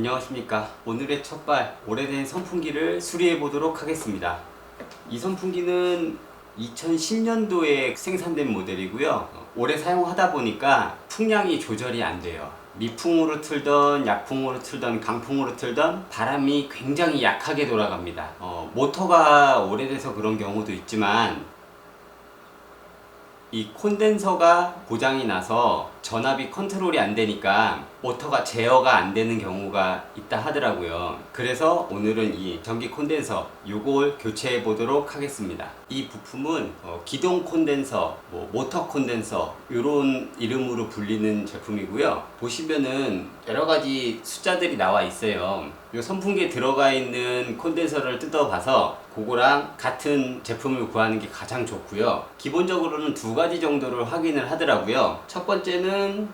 안녕하십니까. 오늘의 첫발 오래된 선풍기를 수리해 보도록 하겠습니다. 이 선풍기는 2010년도에 생산된 모델이고요. 오래 사용하다 보니까 풍량이 조절이 안 돼요. 미풍으로 틀던 약풍으로 틀던 강풍으로 틀던 바람이 굉장히 약하게 돌아갑니다. 어, 모터가 오래돼서 그런 경우도 있지만 이 콘덴서가 고장이 나서 전압이 컨트롤이 안 되니까 모터가 제어가 안 되는 경우가 있다 하더라고요. 그래서 오늘은 이 전기 콘덴서 요걸 교체해 보도록 하겠습니다. 이 부품은 어, 기동 콘덴서, 뭐 모터 콘덴서 이런 이름으로 불리는 제품이고요. 보시면은 여러 가지 숫자들이 나와 있어요. 요 선풍기에 들어가 있는 콘덴서를 뜯어봐서 그거랑 같은 제품을 구하는 게 가장 좋고요. 기본적으로는 두 가지 정도를 확인을 하더라고요. 첫 번째는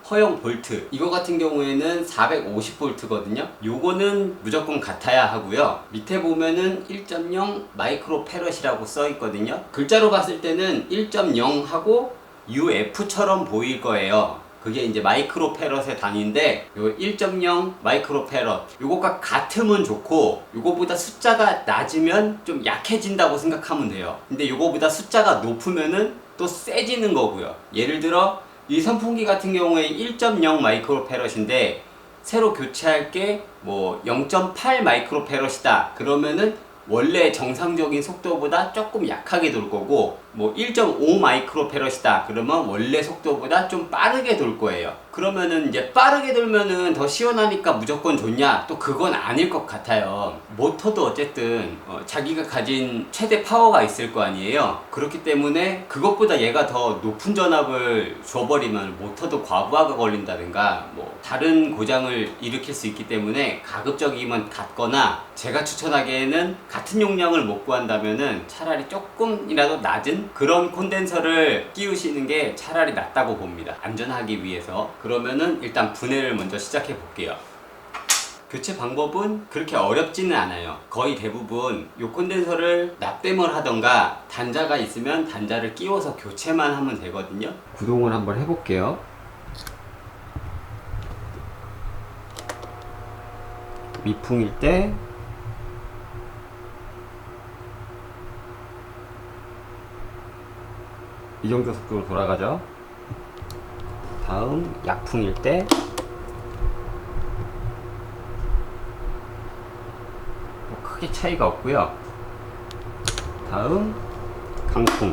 허용 볼트. 이거 같은 경우에는 450볼트거든요. 요거는 무조건 같아야 하고요. 밑에 보면은 1.0 마이크로 페럿이라고 써 있거든요. 글자로 봤을 때는 1.0 하고 UF처럼 보일 거예요. 그게 이제 마이크로 페럿의 단위인데 요 1.0 마이크로 페럿 요거가 같으면 좋고 요거보다 숫자가 낮으면 좀 약해진다고 생각하면 돼요 근데 요거보다 숫자가 높으면은 또 세지는 거고요 예를 들어 이 선풍기 같은 경우에 1.0 마이크로 페럿인데 새로 교체할 게 뭐 0.8 마이크로 페럿이다. 그러면은 원래 정상적인 속도보다 조금 약하게 돌 거고 뭐 1.5 마이크로 페럿이다 그러면 원래 속도보다 좀 빠르게 돌 거예요. 그러면은 이제 빠르게 돌면은 더 시원하니까 무조건 좋냐? 또 그건 아닐 것 같아요. 모터도 어쨌든 어, 자기가 가진 최대 파워가 있을 거 아니에요. 그렇기 때문에 그것보다 얘가 더 높은 전압을 줘버리면 모터도 과부하가 걸린다든가 뭐 다른 고장을 일으킬 수 있기 때문에 가급적이면 같거나 제가 추천하기에는 같은 용량을 못 구한다면은 차라리 조금이라도 낮은 그런 콘덴서를 끼우시는 게 차라리 낫다고 봅니다. 안전하기 위해서. 그러면은 일단 분해를 먼저 시작해 볼게요. 교체 방법은 그렇게 어렵지는 않아요. 거의 대부분 요 콘덴서를 납땜을 하던가 단자가 있으면 단자를 끼워서 교체만 하면 되거든요. 구동을 한번 해볼게요. 미풍일 때 이 정도 속도로 돌아가죠. 다음 약풍일 때 뭐 크게 차이가 없고요. 다음 강풍.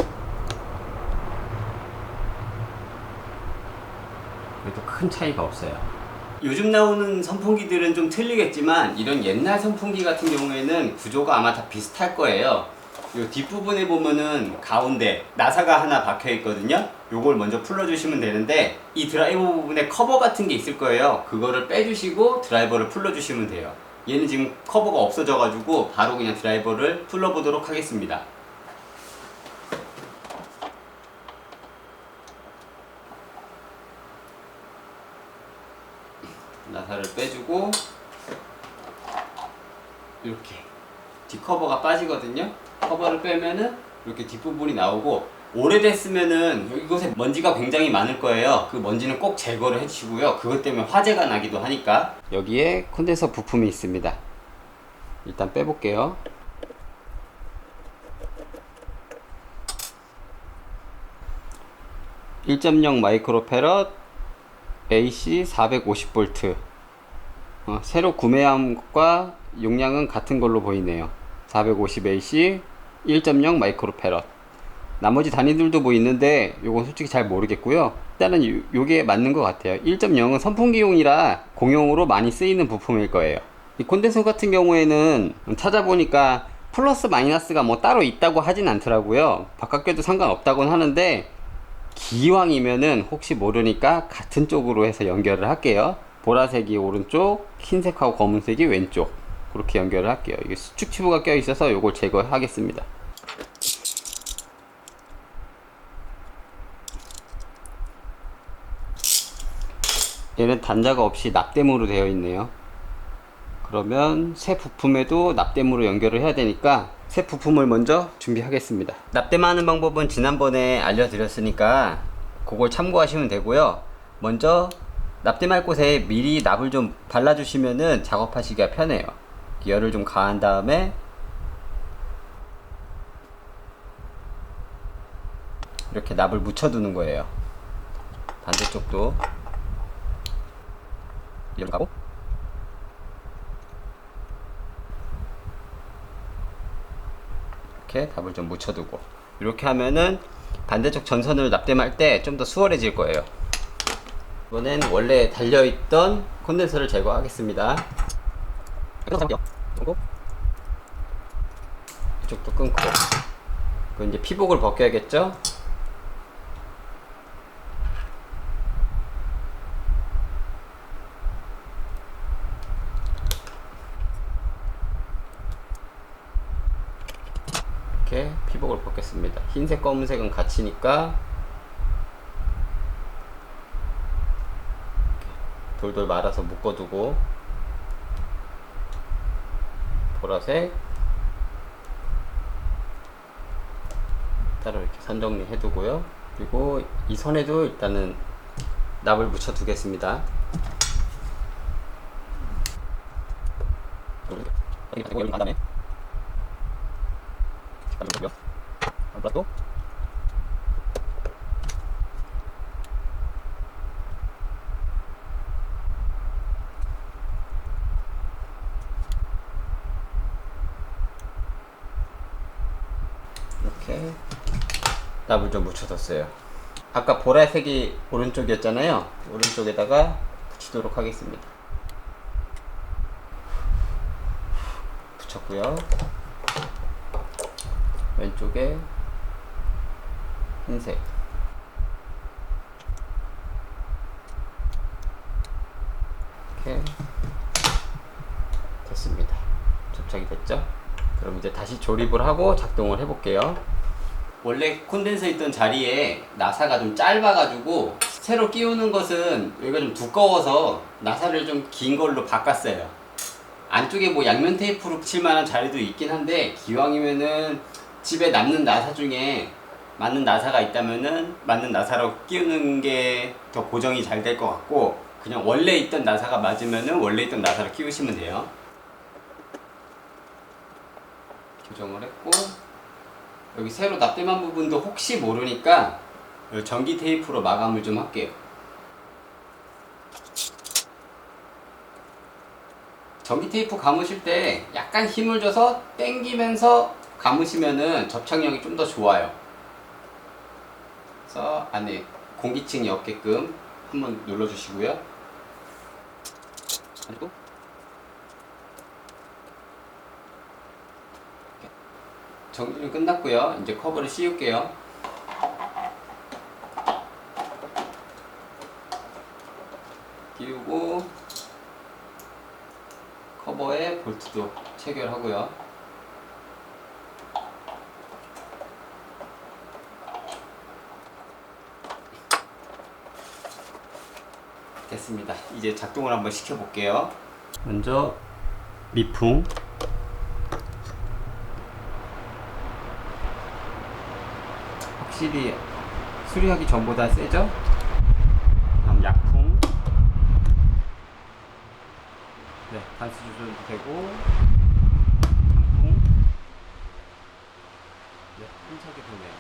그래도 큰 차이가 없어요. 요즘 나오는 선풍기들은 좀 틀리겠지만 이런 옛날 선풍기 같은 경우에는 구조가 아마 다 비슷할 거예요. 요 뒷부분에 보면은 가운데 나사가 하나 박혀 있거든요. 요걸 먼저 풀어주시면 되는데 이 드라이버 부분에 커버 같은 게 있을 거예요. 그거를 빼주시고 드라이버를 풀어주시면 돼요. 얘는 지금 커버가 없어져 가지고 바로 그냥 드라이버를 풀러보도록 하겠습니다. 나사를 빼주고 이렇게 뒷커버가 빠지거든요. 커버를 빼면은 이렇게 뒷부분이 나오고 오래됐으면은 이곳에 먼지가 굉장히 많을 거예요. 그 먼지는 꼭 제거를 해주시고요. 그것 때문에 화재가 나기도 하니까 여기에 콘덴서 부품이 있습니다. 일단 빼볼게요. (1.0) 마이크로 페럿 AC 450V 어, 새로 구매한 것과 용량은 같은 걸로 보이네요 450AC 1.0 마이크로 페럿 나머지 단위들도 뭐 있는데 요건 솔직히 잘 모르겠고요 일단은 요, 요게 맞는 것 같아요 1.0은 선풍기용이라 공용으로 많이 쓰이는 부품일 거예요 이 콘덴서 같은 경우에는 찾아보니까 플러스 마이너스가 뭐 따로 있다고 하진 않더라고요 바깥 껴도 상관없다고는 하는데 기왕이면은 혹시 모르니까 같은 쪽으로 해서 연결을 할게요. 보라색이 오른쪽, 흰색하고 검은색이 왼쪽. 그렇게 연결을 할게요. 이게 수축 튜브가 껴 있어서 이걸 제거하겠습니다. 얘는 단자가 없이 납땜으로 되어 있네요. 그러면 새 부품에도 납땜으로 연결을 해야 되니까 새 부품을 먼저 준비하겠습니다. 납땜하는 방법은 지난번에 알려드렸으니까 그걸 참고하시면 되고요. 먼저 납땜할 곳에 미리 납을 좀 발라주시면은 작업하시기가 편해요. 열을 좀 가한 다음에 이렇게 납을 묻혀두는 거예요. 반대쪽도 열 가고 이렇게 납을 좀 묻혀두고 이렇게 하면은 반대쪽 전선을 납땜할 때 좀 더 수월해질 거예요. 이번엔 원래 달려있던 콘덴서를 제거하겠습니다. 이쪽도 끊고 그 이제 피복을 벗겨야겠죠? 피복을 벗겠습니다. 흰색, 검은색은 같이니까 돌돌 말아서 묶어두고 보라색 따로 이렇게 선 정리해두고요. 그리고 이 선에도 일단은 납을 묻혀 두겠습니다. 여기 여기 간다네. 색깔 좀 보고요. 안 플러스도 이렇게 납을 좀 묻혀뒀어요. 아까 보라색이 오른쪽이었잖아요. 오른쪽에다가 붙이도록 하겠습니다. 붙였고요. 왼쪽에 흰색. 이렇게 됐습니다. 접착이 됐죠? 그럼 이제 다시 조립을 하고 작동을 해볼게요. 원래 콘덴서 있던 자리에 나사가 좀 짧아가지고 새로 끼우는 것은 여기가 좀 두꺼워서 나사를 좀 긴 걸로 바꿨어요. 안쪽에 뭐 양면 테이프로 붙일 만한 자리도 있긴 한데 기왕이면은 집에 남는 나사 중에 맞는 나사가 있다면은 맞는 나사로 끼우는 게 더 고정이 잘 될 것 같고 그냥 원래 있던 나사가 맞으면은 원래 있던 나사를 끼우시면 돼요. 교정을 했고 여기 새로 납땜한 부분도 혹시 모르니까 이 전기 테이프로 마감을 좀 할게요. 전기 테이프 감으실 때 약간 힘을 줘서 당기면서 감으시면은 접착력이 좀 더 좋아요. 그래서 안에 공기층이 없게끔 한번 눌러주시고요. 그리고 정리는 끝났고요. 이제 커버를 씌울게요. 끼우고 커버에 볼트도 체결하고요. 됐습니다. 이제 작동을 한번 시켜볼게요. 먼저 미풍 확실히 수리하기 전보다 세죠? 다음 약풍 네, 단수 조절도 되고 강풍 네, 힘차게 도네요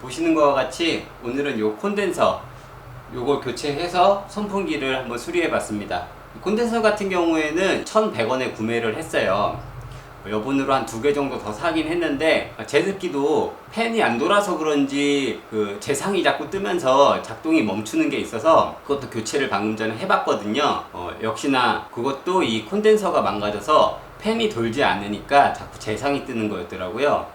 보시는 것과 같이 오늘은 요 콘덴서 요걸 교체해서 선풍기를 한번 수리해 봤습니다. 콘덴서 같은 경우에는 1,100원에 구매를 했어요. 여분으로 한 두 개 정도 더 사긴 했는데 제습기도 팬이 안 돌아서 그런지 그 재상이 자꾸 뜨면서 작동이 멈추는 게 있어서 그것도 교체를 방금 전에 해봤거든요. 어, 역시나 그것도 이 콘덴서가 망가져서 팬이 돌지 않으니까 자꾸 재상이 뜨는 거였더라고요.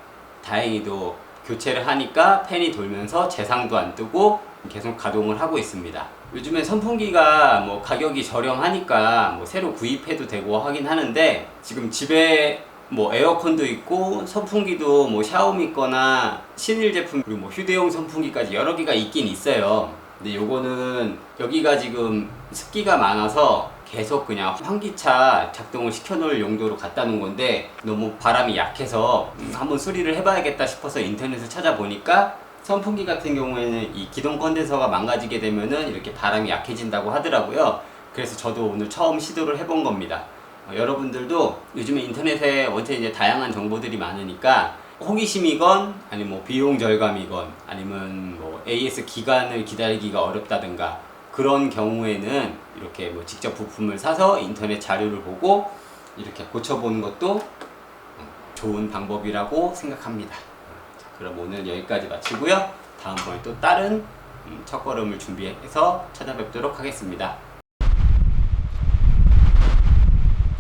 다행히도 교체를 하니까 팬이 돌면서 재상도 안 뜨고 계속 가동을 하고 있습니다. 요즘에 선풍기가 뭐 가격이 저렴하니까 뭐 새로 구입해도 되고 하긴 하는데 지금 집에 뭐 에어컨도 있고 선풍기도 뭐 샤오미 거나 신일 제품 그리고 뭐 휴대용 선풍기까지 여러 개가 있긴 있어요. 근데 요거는 여기가 지금 습기가 많아서 계속 그냥 환기차 작동을 시켜놓을 용도로 갖다 놓은 건데 너무 바람이 약해서 음, 한번 수리를 해봐야겠다 싶어서 인터넷을 찾아보니까 선풍기 같은 경우에는 이 기동 컨덴서가 망가지게 되면은 이렇게 바람이 약해진다고 하더라고요. 그래서 저도 오늘 처음 시도를 해본 겁니다. 어, 여러분들도 요즘에 인터넷에 원체 이제 다양한 정보들이 많으니까 호기심이건 아니면 뭐 비용 절감이건 아니면 뭐 AS 기간을 기다리기가 어렵다든가 그런 경우에는 이렇게 뭐 직접 부품을 사서 인터넷 자료를 보고 이렇게 고쳐보는 것도 어, 좋은 방법이라고 생각합니다. 자, 그럼 오늘 여기까지 마치고요. 다음번에 또 다른 음, 첫걸음을 준비해서 찾아뵙도록 하겠습니다.